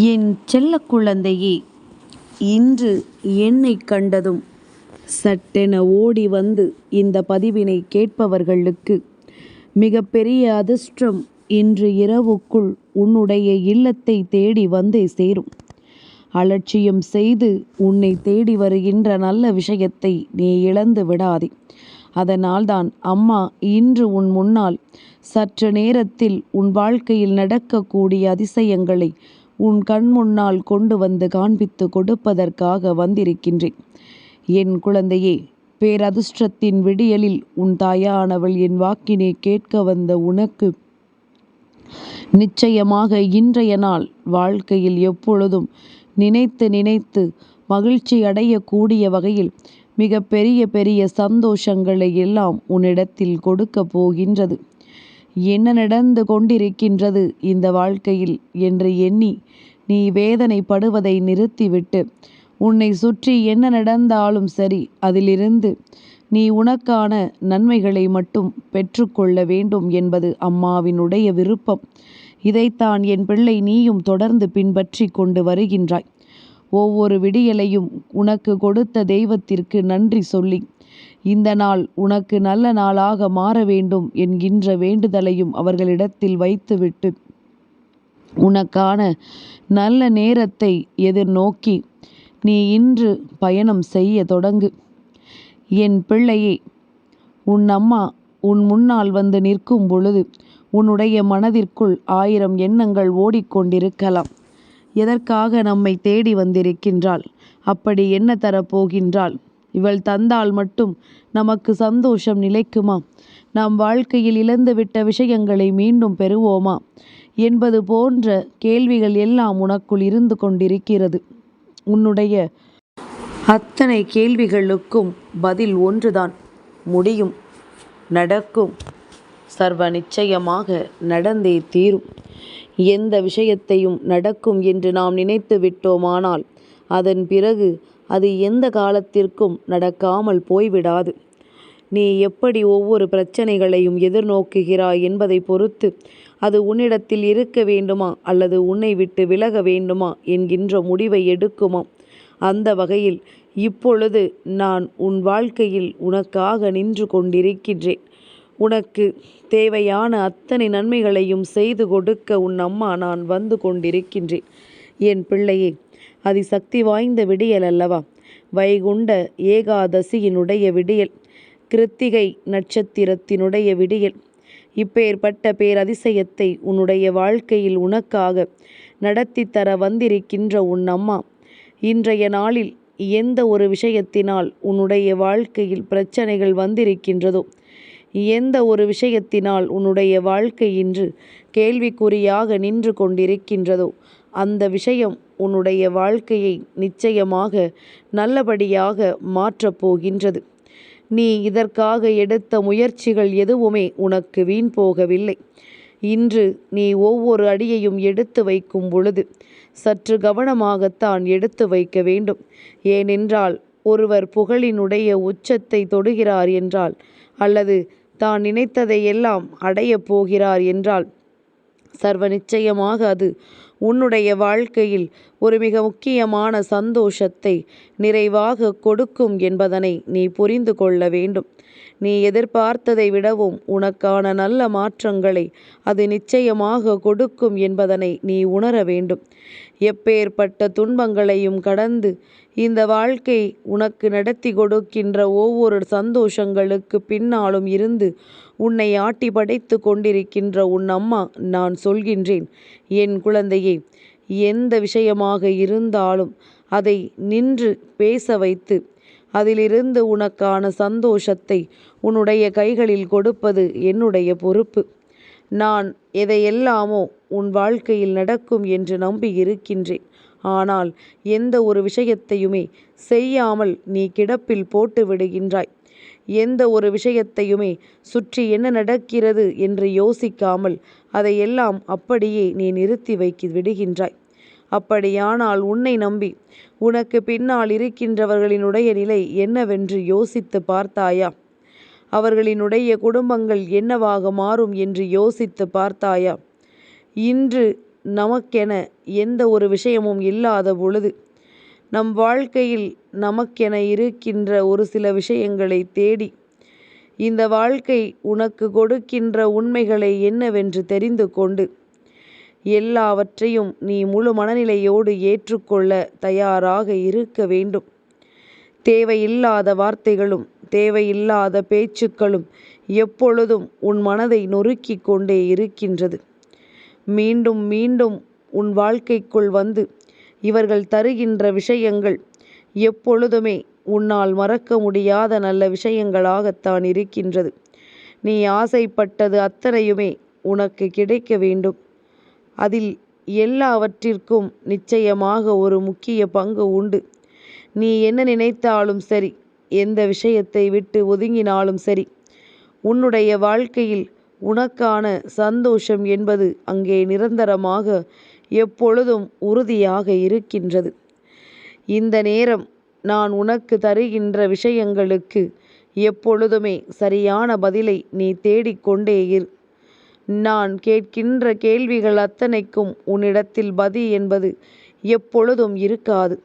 என் செல்ல குழந்தையே இன்று என்னை கண்டதும் சட்டென ஓடி வந்து இந்த பதிவினை கேட்பவர்களுக்கு மிகப்பெரிய அதிர்ஷ்டம் இன்று இரவுக்குள் உன்னுடைய இல்லத்தை தேடி வந்தே சேரும். அலட்சியம் செய்து உன்னை தேடி வருகின்ற நல்ல விஷயத்தை நீ இழந்து விடாதே. அதனால்தான் அம்மா இன்று உன் முன்னால் சற்று நேரத்தில் உன் வாழ்க்கையில் நடக்கக்கூடிய அதிசயங்களை உன் கண் முன்னால் கொண்டு வந்து காண்பித்து கொடுப்பதற்காக வந்திருக்கின்றேன். என் குழந்தையே பேரதிர்ஷ்டத்தின் விடியலில் உன் தாயானவள் என் வாக்கினை கேட்க வந்த உனக்கு நிச்சயமாக இன்றைய நாள் வாழ்க்கையில் எப்பொழுதும் நினைத்து நினைத்து மகிழ்ச்சி அடையக்கூடிய வகையில் மிக பெரிய பெரிய சந்தோஷங்களை எல்லாம் உன்னிடத்தில் கொடுக்க போகின்றது. என்ன நடந்து கொண்டிருக்கின்றது இந்த வாழ்க்கையில் என்று எண்ணி நீ வேதனைப்படுவதை நிறுத்திவிட்டு உன்னை சுற்றி என்ன நடந்தாலும் சரி அதிலிருந்து நீ உனக்கான நன்மைகளை மட்டும் பெற்றுக்கொள்ள வேண்டும் என்பது அம்மாவினுடைய விருப்பம். இதைத்தான் என் பிள்ளை நீயும் தொடர்ந்து பின்பற்றி கொண்டு வருகின்றாய். ஒவ்வொரு விடியலையும் உனக்கு கொடுத்த தெய்வத்திற்கு நன்றி சொல்லி இந்த நாள் உனக்கு நல்ல நாளாக மாற வேண்டும் என்கின்ற வேண்டுதலையும் அவர்களிடத்தில் வைத்துவிட்டு உனக்கான நல்ல நேரத்தை எதிர்நோக்கி நீ இன்று பயணம் செய்ய தொடங்கு. என் பிள்ளையே உன் அம்மா உன் முன்னால் வந்து நிற்கும் பொழுது உன்னுடைய மனதிற்குள் ஆயிரம் எண்ணங்கள் ஓடிக்கொண்டிருக்கலாம். எதற்காக நம்மை தேடி வந்திருக்கின்றாள்? அப்படி என்ன தரப்போகின்றாள்? இவள் தந்தால் மட்டும் நமக்கு சந்தோஷம் நிலைக்குமா? நாம் வாழ்க்கையில் இழந்துவிட்ட விஷயங்களை மீண்டும் பெறுவோமா? என்பது போன்ற கேள்விகள் எல்லாம் உனக்குள் இருந்து கொண்டிருக்கிறது. உன்னுடைய அத்தனை கேள்விகளுக்கும் பதில் ஒன்றுதான். முடியும் நடக்கும். சர்வ நிச்சயமாக நடந்தே தீரும். எந்த விஷயத்தையும் நடக்கும் என்று நாம் நினைத்து விட்டோமானால் அதன் பிறகு அது எந்த காலத்திற்கும் நடக்காமல் போய்விடாது. நீ எப்படி ஒவ்வொரு பிரச்சனைகளையும் எதிர்நோக்குகிறாய் என்பதை பொறுத்து அது உன்னிடத்தில் இருக்க வேண்டுமா அல்லது உன்னை விட்டு விலக வேண்டுமா என்கின்ற முடிவை எடுக்குமா? அந்த வகையில் இப்பொழுது நான் உன் வாழ்க்கையில் உனக்காக நின்று கொண்டிருக்கின்றேன். உனக்கு தேவையான அத்தனை நன்மைகளையும் செய்து கொடுக்க உன் அம்மா நான் வந்து கொண்டிருக்கின்றேன். என் பிள்ளையே அதிசக்தி வாய்ந்த விடியல் அல்லவா? வைகுண்ட ஏகாதசியினுடைய விடியல் கிருத்திகை நட்சத்திரத்தினுடைய விடியல். இப்பேற்பட்ட பேரதிசயத்தை உன்னுடைய வாழ்க்கையில் உனக்காக நடத்தி தர வந்திருக்கின்ற உன் அம்மா. இன்றைய நாளில் எந்த ஒரு விஷயத்தினால் உன்னுடைய வாழ்க்கையில் பிரச்சனைகள் வந்திருக்கின்றதோ எந்த ஒரு விஷயத்தினால் உன்னுடைய வாழ்க்கை இன்று கேள்விக்குறியாக நின்று கொண்டிருக்கின்றதோ அந்த விஷயம் உன்னுடைய வாழ்க்கையை நிச்சயமாக நல்லபடியாக மாற்றப் போகின்றது. நீ இதற்காக எடுத்த முயற்சிகள் எதுவுமே உனக்கு வீண் போகவில்லை. இன்று நீ ஒவ்வொரு அடியையும் எடுத்து வைக்கும் பொழுது சற்று கவனமாகத்தான் எடுத்து வைக்க வேண்டும். ஏனென்றால் ஒருவர் புகழினுடைய உச்சத்தை தொடுகிறார் என்றால் அல்லது தான் நினைத்ததையெல்லாம் அடையப் போகிறார் என்றால் சர்வ நிச்சயமாக அது உன்னுடைய வாழ்க்கையில் ஒரு மிக முக்கியமான சந்தோஷத்தை நிறைவாக கொடுக்கும் என்பதனை நீ புரிந்து கொள்ள வேண்டும். நீ எதிர்பார்த்ததை விடவும் உனக்கான நல்ல மாற்றங்களை அது நிச்சயமாக கொடுக்கும் என்பதனை நீ உணர வேண்டும். எப்பேற்பட்ட துன்பங்களையும் கடந்து இந்த வாழ்க்கை உனக்கு நடத்தி கொடுக்கின்ற ஒவ்வொரு சந்தோஷங்களுக்கு பின்னாலும் இருந்து உன்னை ஆட்டி படைத்து கொண்டிருக்கின்ற உன் அம்மா நான் சொல்கின்றேன். என் குழந்தையே எந்த விஷயமாக இருந்தாலும் அதை நின்று பேச வைத்து அதிலிருந்து உனக்கான சந்தோஷத்தை உன்னுடைய கைகளில் கொடுப்பது என்னுடைய பொறுப்பு. நான் எதையெல்லாமோ உன் வாழ்க்கையில் நடக்கும் என்று நம்பி இருக்கின்றேன். ஆனால் எந்த ஒரு விஷயத்தையுமே செய்யாமல் நீ கிடப்பில் போட்டு விடுகின்றாய். எந்த ஒரு விஷயத்தையுமே சுற்றி என்ன நடக்கிறது என்று யோசிக்காமல் அதையெல்லாம் அப்படியே நீ நிறுத்தி வைக்கி விடுகின்றாய். அப்படியானால் உன்னை நம்பி உனக்கு பின்னால் இருக்கின்றவர்களினுடைய நிலை என்னவென்று யோசித்து பார்த்தாயா? அவர்களினுடைய குடும்பங்கள் என்னவாக மாறும் என்று யோசித்து பார்த்தாயா? இன்று நமக்கென எந்த ஒரு விஷயமும் இல்லாத பொழுது நம் வாழ்க்கையில் நமக்கென இருக்கின்ற ஒரு சில விஷயங்களை தேடி இந்த வாழ்க்கை உனக்கு கொடுக்கின்ற உண்மைகளை என்னவென்று தெரிந்து கொண்டு எல்லாவற்றையும் நீ முழு மனநிலையோடு ஏற்றுக்கொள்ள தயாராக இருக்க வேண்டும். தேவையில்லாத வார்த்தைகளும் தேவையில்லாத பேச்சுக்களும் எப்பொழுதும் உன் மனதை நொறுக்கி கொண்டே இருக்கின்றது. மீண்டும் மீண்டும் உன் வாழ்க்கைக்குள் வந்து இவர்கள் தருகின்ற விஷயங்கள் எப்பொழுதுமே உன்னால் மறக்க முடியாத நல்ல விஷயங்களாகத்தான் இருக்கின்றது. நீ ஆசைப்பட்டது அத்தனையுமே உனக்கு கிடைக்க வேண்டும். அதில் எல்லாவற்றிற்கும் நிச்சயமாக ஒரு முக்கிய பங்கு உண்டு. நீ என்ன நினைத்தாலும் சரி எந்த விஷயத்தை விட்டு ஒதுங்கினாலும் சரி உன்னுடைய வாழ்க்கையில் உனக்கான சந்தோஷம் என்பது அங்கே நிரந்தரமாக எப்பொழுதும் உறுதியாக இருக்கின்றது. இந்த நேரம் நான் உனக்கு தருகின்ற விஷயங்களுக்கு எப்பொழுதுமே சரியான பதிலை நீ தேடிக்கொண்டே இரு. நான் கேட்கின்ற கேள்விகள் அத்தனைக்கும் உன்னிடத்தில் பதி என்பது எப்பொழுதும் இருக்காது.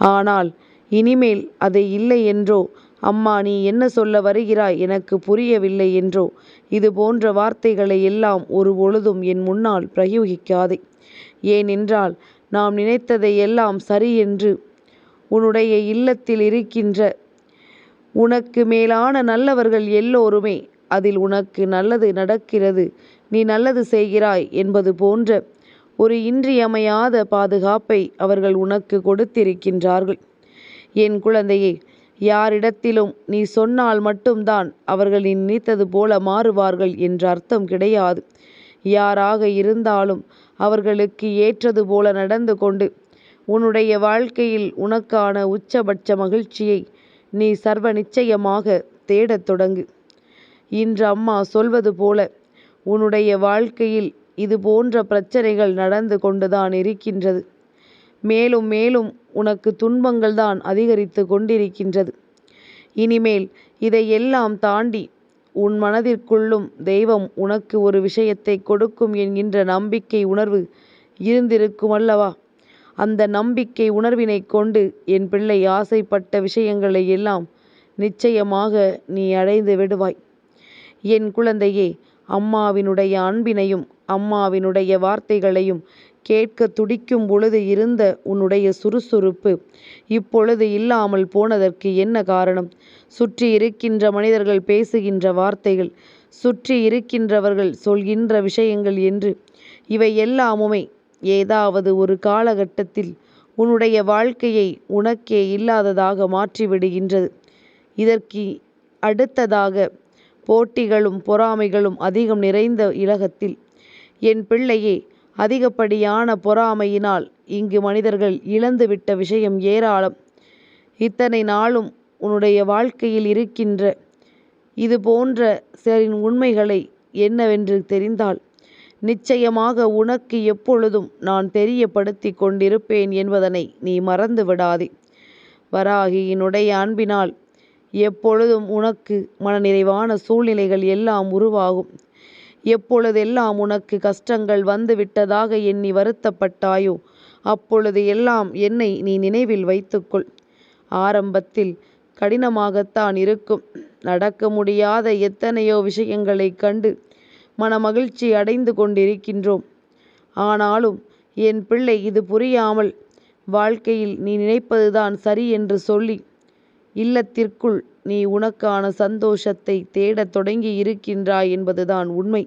ஆனால் இனிமேல் அதை இல்லை என்றோ அம்மா நீ என்ன சொல்ல வருகிறாய்? எனக்கு புரியவில்லை என்றோ. இது போன்ற வார்த்தைகளை எல்லாம் ஒரு பொழுதும் என் முன்னால் பிரயோகிக்காதே. ஏனென்றால் நாம் நினைத்ததை எல்லாம் சரி என்று உன்னுடைய இல்லத்தில் இருக்கின்ற உனக்கு மேலான நல்லவர்கள் எல்லோருமே அதில் உனக்கு நல்லது நடக்கிறது நீ நல்லது செய்கிறாய் என்பது போன்ற ஒரு இன்றியமையாத பாதுகாப்பை அவர்கள் உனக்கு கொடுத்திருக்கின்றார்கள். என் குழந்தையே யாரிடத்திலும் நீ சொன்னால் மட்டும்தான் அவர்கள் நீ நினைத்தது போல மாறுவார்கள் என்ற அர்த்தம் கிடையாது. யாராக இருந்தாலும் அவர்களுக்கு ஏற்றது போல நடந்து கொண்டு உன்னுடைய வாழ்க்கையில் உனக்கான உச்சபட்ச மகிழ்ச்சியை நீ சர்வ நிச்சயமாக தேடத் தொடங்கு. இன்று அம்மா சொல்வது போல உன்னுடைய வாழ்க்கையில் இது போன்ற பிரச்சனைகள் நடந்து கொண்டுதான் இருக்கின்றது. மேலும் மேலும் உனக்கு துன்பங்கள் தான் அதிகரித்து கொண்டிருக்கின்றது. இனிமேல் இதையெல்லாம் தாண்டி உன் மனதிற்குள்ளும் தெய்வம் உனக்கு ஒரு விஷயத்தை கொடுக்கும் என்கின்ற நம்பிக்கை உணர்வு இருந்திருக்கும் அல்லவா அந்த நம்பிக்கை உணர்வினை கொண்டு என் பிள்ளை ஆசைப்பட்ட விஷயங்களை எல்லாம் நிச்சயமாக நீ அடைந்து விடுவாய். என் குழந்தையே அம்மாவினுடைய அன்பினையும் அம்மாவினுடைய வார்த்தைகளையும் கேட்க துடிக்கும் பொழுது இருந்த உன்னுடைய சுறுசுறுப்பு இப்பொழுது இல்லாமல் போனதற்கு என்ன காரணம்? சுற்றி இருக்கின்ற மனிதர்கள் பேசுகின்ற வார்த்தைகள் சுற்றி இருக்கின்றவர்கள் சொல்கின்ற விஷயங்கள் என்று இவை எல்லாமுமே ஏதாவது ஒரு காலகட்டத்தில் உன்னுடைய வாழ்க்கையை உனக்கே இல்லாததாக மாற்றிவிடுகின்றது. இதற்கு அடுத்ததாக போட்டிகளும் பொறாமைகளும் அதிகம் நிறைந்த இலகத்தில் என் பிள்ளையே அதிகப்படியான பொறாமையினால் இங்கு மனிதர்கள் இழந்துவிட்ட விஷயம் ஏராளம். இத்தனை நாளும் உன்னுடைய வாழ்க்கையில் இருக்கின்ற இது போன்ற சிலரின் உண்மைகளை என்னவென்று தெரிந்தால் நிச்சயமாக உனக்கு எப்பொழுதும் நான் தெரியப்படுத்தி கொண்டிருப்பேன் என்பதனை நீ மறந்து விடாதே. வராகியினுடைய அன்பினால் எப்பொழுதும் உனக்கு மனநிறைவான சூழ்நிலைகள் எல்லாம் உருவாகும். எப்பொழுதெல்லாம் உனக்கு கஷ்டங்கள் வந்துவிட்டதாக எண்ணி வருத்தப்பட்டாயோ அப்பொழுது எல்லாம் என்னை நீ நினைவில் வைத்துக்கொள். ஆரம்பத்தில் கடினமாகத்தான் இருக்கும். நடக்க முடியாத எத்தனையோ விஷயங்களைக் கண்டு மனமகிழ்ச்சி அடைந்து கொண்டிருக்கின்றோம். ஆனாலும் என் பிள்ளை இது புரியாமல் வாழ்க்கையில் நீ நினைப்பதுதான் சரி என்று சொல்லி இல்லத்திற்குள் நீ உனக்கான சந்தோஷத்தை தேடத் தொடங்கி இருக்கின்றாய் என்பதுதான் உண்மை.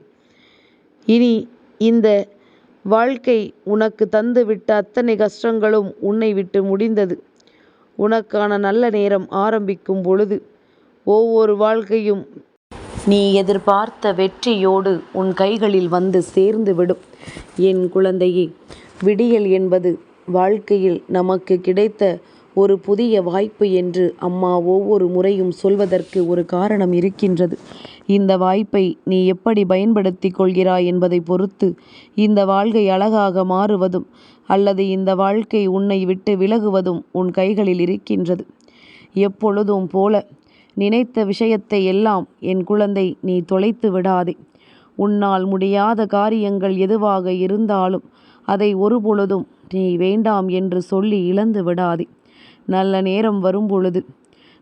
இனி இந்த வாழ்க்கை உனக்கு தந்துவிட்ட அத்தனை கஷ்டங்களும் உன்னை விட்டு முடிந்தது. உனக்கான நல்ல நேரம் ஆரம்பிக்கும் பொழுது ஒவ்வொரு வாழ்க்கையும் நீ எதிர்பார்த்த வெற்றியோடு உன் கைகளில் வந்து சேர்ந்து விடும் என் குழந்தையே விடியல் என்பது வாழ்க்கையில் நமக்கு கிடைத்த ஒரு புதிய வாய்ப்பு என்று அம்மா ஒவ்வொரு முறையும் சொல்வதற்கு ஒரு காரணம் இருக்கின்றது. இந்த வாய்ப்பை நீ எப்படி பயன்படுத்தி கொள்கிறாய் என்பதை பொறுத்து இந்த வாழ்க்கை அழகாக மாறுவதும் அல்லது இந்த வாழ்க்கை உன்னை விட்டு விலகுவதும் உன் கைகளில் இருக்கின்றது. எப்பொழுதும் போல நினைத்த விஷயத்தை எல்லாம் என் குழந்தை நீ தொலைத்து விடாதே. உன்னால் முடியாத காரியங்கள் எதுவாக இருந்தாலும் அதை ஒருபொழுதும் நீ வேண்டாம் என்று சொல்லி இழந்து விடாதே. நல்ல நேரம் வரும் பொழுது.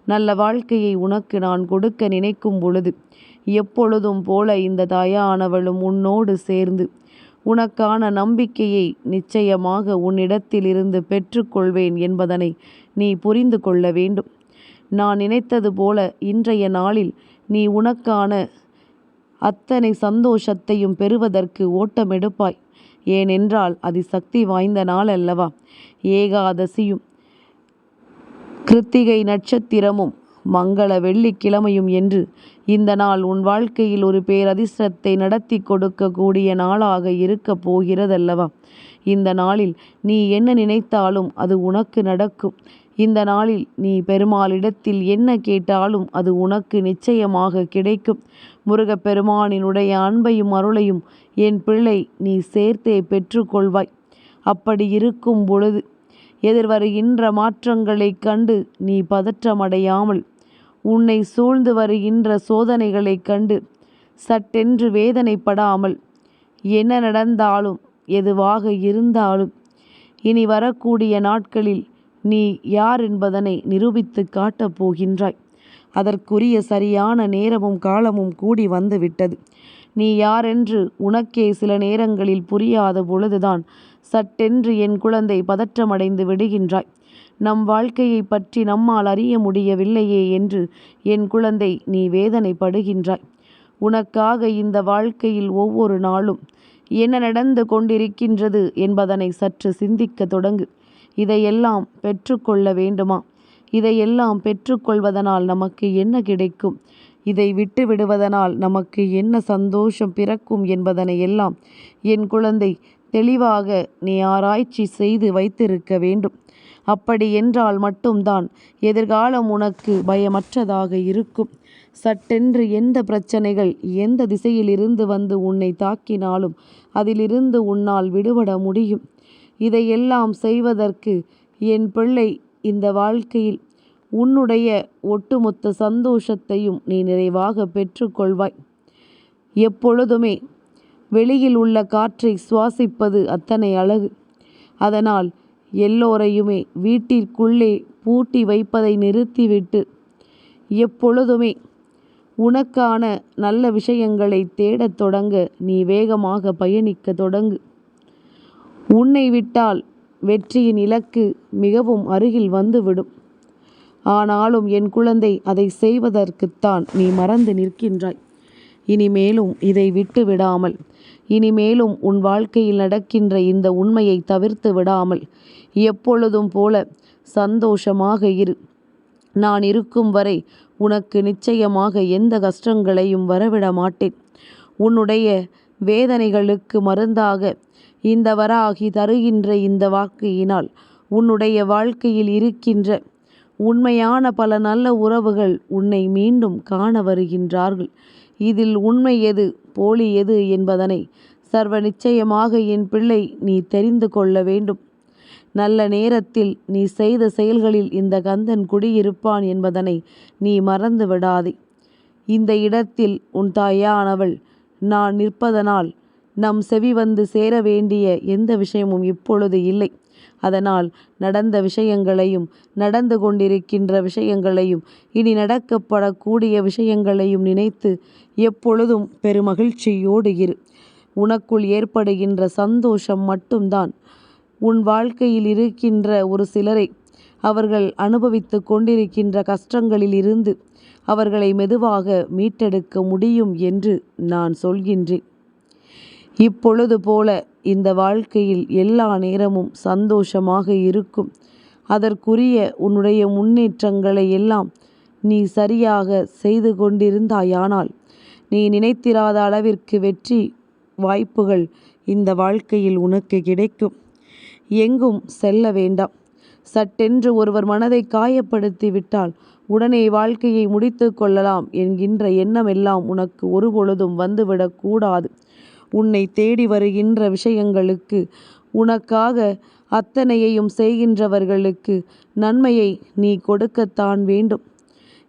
நல்ல வாழ்க்கையை உனக்கு நான் கொடுக்க நினைக்கும் பொழுது எப்பொழுதும் போல இந்த தாயானவளும் உன்னோடு சேர்ந்து உனக்கான நம்பிக்கையை நிச்சயமாக உன்னிடத்திலிருந்து பெற்றுக்கொள்வேன் என்பதனை நீ புரிந்து கொள்ள வேண்டும். நான் நினைத்தது போல இன்றைய நாளில் நீ உனக்கான அத்தனை சந்தோஷத்தையும் பெறுவதற்கு ஓட்டமெடுப்பாய். ஏனென்றால் அது சக்தி வாய்ந்த நாள் அல்லவா? ஏகாதசியும் கிருத்திகை நட்சத்திரமும் மங்கள வெள்ளிக்கிழமையும் என்று இந்த நாள் உன் வாழ்க்கையில் ஒரு பேரதிர்ஷ்டத்தை நடத்தி கொடுக்கக்கூடிய நாளாக இருக்கப் போகிறதல்லவா? இந்த நாளில் நீ என்ன நினைத்தாலும் அது உனக்கு நடக்கும். இந்த நாளில் நீ பெருமாளிடத்தில் என்ன கேட்டாலும் அது உனக்கு நிச்சயமாக கிடைக்கும். முருகப்பெருமானினுடைய அன்பையும் அருளையும் என் பிள்ளை நீ சேர்த்தே பெற்றுக்கொள்வாய். அப்படி இருக்கும் பொழுது எதிர்வருகின்ற மாற்றங்களைக் கண்டு நீ பதற்றமடையாமல் உன்னை சூழ்ந்து வருகின்ற சோதனைகளைக் கண்டு சட்டென்று வேதனைப்படாமல் என்ன நடந்தாலும் எதுவாக இருந்தாலும் இனி வரக்கூடிய நாட்களில் நீ யார் என்பதனை நிரூபித்து காட்டப் போகின்றாய். அதற்குரிய சரியான நேரமும் காலமும் கூடி வந்துவிட்டது. நீ யாரென்று உனக்கே சில நேரங்களில் புரியாத பொழுதுதான் சட்டென்று என் குழந்தை பதற்றமடைந்து விடுகின்றாய். நம் வாழ்க்கையை பற்றி நம்மால் அறிய முடியவில்லையே என்று என் குழந்தை நீ வேதனைப்படுகின்றாய். உனக்காக இந்த வாழ்க்கையில் ஒவ்வொரு நாளும் என்ன நடந்து கொண்டிருக்கின்றது என்பதனை சற்று சிந்திக்க தொடங்கு. இதையெல்லாம் பெற்றுக்கொள்ள வேண்டுமா? இதையெல்லாம் பெற்றுக்கொள்வதனால் நமக்கு என்ன கிடைக்கும்? இதை விட்டு விடுவதனால் நமக்கு என்ன சந்தோஷம் பிறக்கும் என்பதனை எல்லாம் என் குழந்தை தெளிவாக நீ ஆராய்ச்சி செய்து வைத்திருக்க வேண்டும். அப்படி என்றால் மட்டும்தான் எதிர்காலம் உனக்கு பயமற்றதாக இருக்கும். சட்டென்று எந்த பிரச்சனைகள் எந்த திசையிலிருந்து வந்து உன்னை தாக்கினாலும் அதிலிருந்து உன்னால் விடுபட முடியும். இதையெல்லாம் செய்வதற்கு என் பிள்ளை இந்த வாழ்க்கையில் உன்னுடைய ஒட்டுமொத்த சந்தோஷத்தையும் நீ நிறைவாக பெற்றுக்கொள்வாய். எப்பொழுதுமே வெளியில் உள்ள காற்றை சுவாசிப்பது அத்தனை அழகு. அதனால் எல்லோரையுமே வீட்டிற்குள்ளே பூட்டி வைப்பதை நிறுத்திவிட்டு எப்பொழுதுமே உனக்கான நல்ல விஷயங்களை தேடத் தொடங்க நீ வேகமாக பயணிக்க தொடங்கு. உன்னை விட்டால் வெற்றியின் இலக்கு மிகவும் அருகில் வந்துவிடும். ஆனாலும் என் குழந்தை அதை செய்வதற்குத்தான் நீ மறந்து நிற்கின்றாய். இனிமேலும் இதை விட்டு விடாமல். இனிமேலும் உன் வாழ்க்கையில் நடக்கின்ற இந்த உண்மையை தவிர்த்து விடாமல். எப்பொழுதும் போல சந்தோஷமாக இரு. நான் இருக்கும் வரை உனக்கு நிச்சயமாக எந்த கஷ்டங்களையும் வரவிட மாட்டேன். உன்னுடைய வேதனைகளுக்கு மருந்தாக இந்த வராகி தருகின்ற இந்த வாக்கையினால் உன்னுடைய வாழ்க்கையில் இருக்கின்ற உண்மையான பல நல்ல உறவுகள் உன்னை மீண்டும் காண வருகின்றார்கள். இதில் உண்மை எது போலி எது என்பதனை சர்வ நிச்சயமாக என் பிள்ளை நீ தெரிந்து கொள்ள வேண்டும். நல்ல நேரத்தில் நீ செய்த செயல்களில் இந்த கந்தன் குடியிருப்பான் என்பதனை நீ மறந்து விடாதே. இந்த இடத்தில் உன் தாயானவள் நான் நிற்பதனால் நம் செவி வந்து சேர வேண்டிய எந்த விஷயமும் இப்பொழுது இல்லை. அதனால் நடந்த விஷயங்களையும் நடந்து கொண்டிருக்கின்ற விஷயங்களையும் இனி நடக்கப்படக்கூடிய விஷயங்களையும் நினைத்து எப்பொழுதும் பெருமகிழ்ச்சியோடு இரு. உனக்குள் ஏற்படுகின்ற சந்தோஷம் மட்டும்தான். உன் வாழ்க்கையில் இருக்கின்ற ஒரு சிலரை அவர்கள் அனுபவித்து கொண்டிருக்கின்ற கஷ்டங்களில் இருந்து அவர்களை மெதுவாக மீட்டெடுக்க முடியும் என்று நான் சொல்கின்றேன். இப்பொழுது போல இந்த வாழ்க்கையில் எல்லா நேரமும் சந்தோஷமாக இருக்கும். அதற்குரிய உன்னுடைய முன்னேற்றங்களை எல்லாம் நீ சரியாக செய்து கொண்டிருந்தாயானால் நீ நினைத்திராத அளவிற்கு வெற்றி வாய்ப்புகள் இந்த வாழ்க்கையில் உனக்கு கிடைக்கும். எங்கும் செல்ல வேண்டாம். சட்டென்று ஒருவர் மனதை காயப்படுத்தி விட்டால் உடனே வாழ்க்கையை முடித்து கொள்ளலாம் என்கின்ற எண்ணம் எல்லாம் உனக்கு ஒருபொழுதும் வந்துவிடக்கூடாது உன்னை தேடி வருகின்ற விஷயங்களுக்கு உனக்காக அத்தனையையும் செய்கின்றவர்களுக்கு நன்மையை நீ கொடுக்கத்தான் வேண்டும்.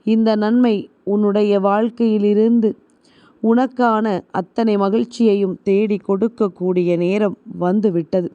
இந்த நன்மை உன்னுடைய வாழ்க்கையிலிருந்து உனக்கான அத்தனை மகிழ்ச்சியையும் தேடி கொடுக்கக்கூடிய நேரம் வந்துவிட்டது.